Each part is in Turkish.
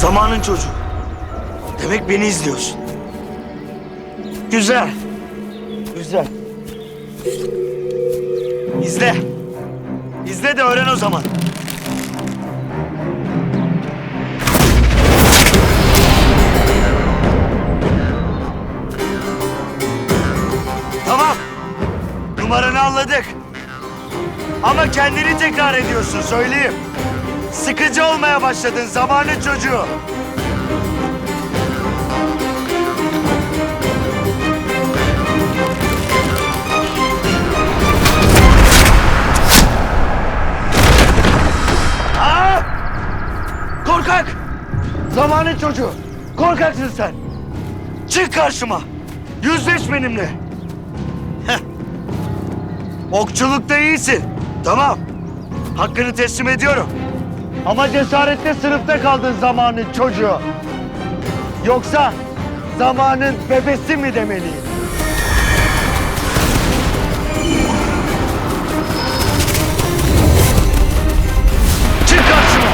Zamanın çocuğu. Demek beni izliyorsun. Güzel. Güzel. İzle. İzle de öğren o zaman. Tamam. Numaranı anladık. Ama kendini tekrar ediyorsun söyleyeyim. Sıkıcı olmaya başladın zamanın çocuğu. Aa! Korkak! Zamanın çocuğu. Korkaksın sen. Çık karşıma. Yüzleş benimle. Heh. Okçulukta iyisin. Tamam. Hakkını teslim ediyorum. Ama cesaretle sınıfta kaldın zamanın çocuğu. Yoksa zamanın bebesi mi demeliyim? Çık karşıma.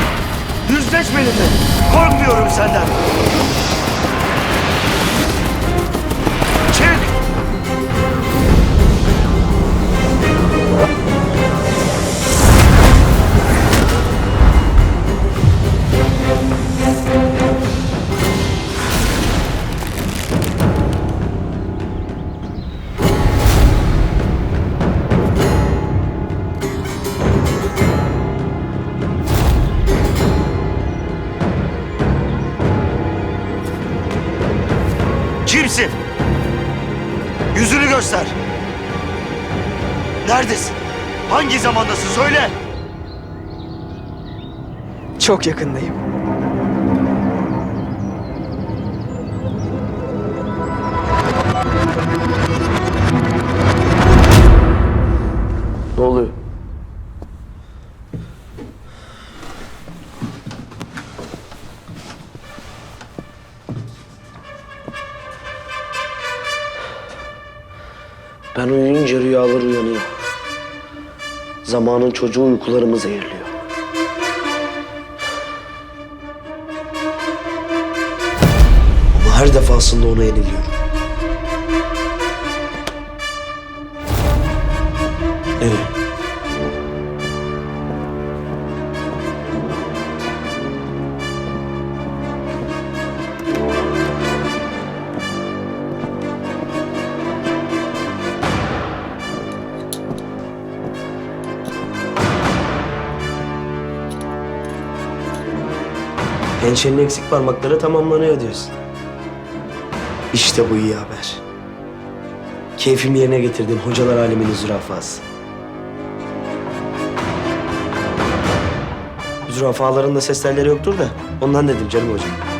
Yüzleş benimle. Korkmuyorum senden. Kimsin? Yüzünü göster. Neredesin? Hangi zamandasın? Söyle. Çok yakındayım. Ben uyuyunca rüyalar uyanıyor. Zamanın çocuğu uykularımı zehirliyor. Ama her defasında ona yeniliyorum. Pençenin eksik parmakları tamamlanıyor diyorsun. İşte bu iyi haber. Keyfimi yerine getirdim hocalar aleminin zürafası. Zürafaların da ses telleri yoktur da ondan dedim canım hocam.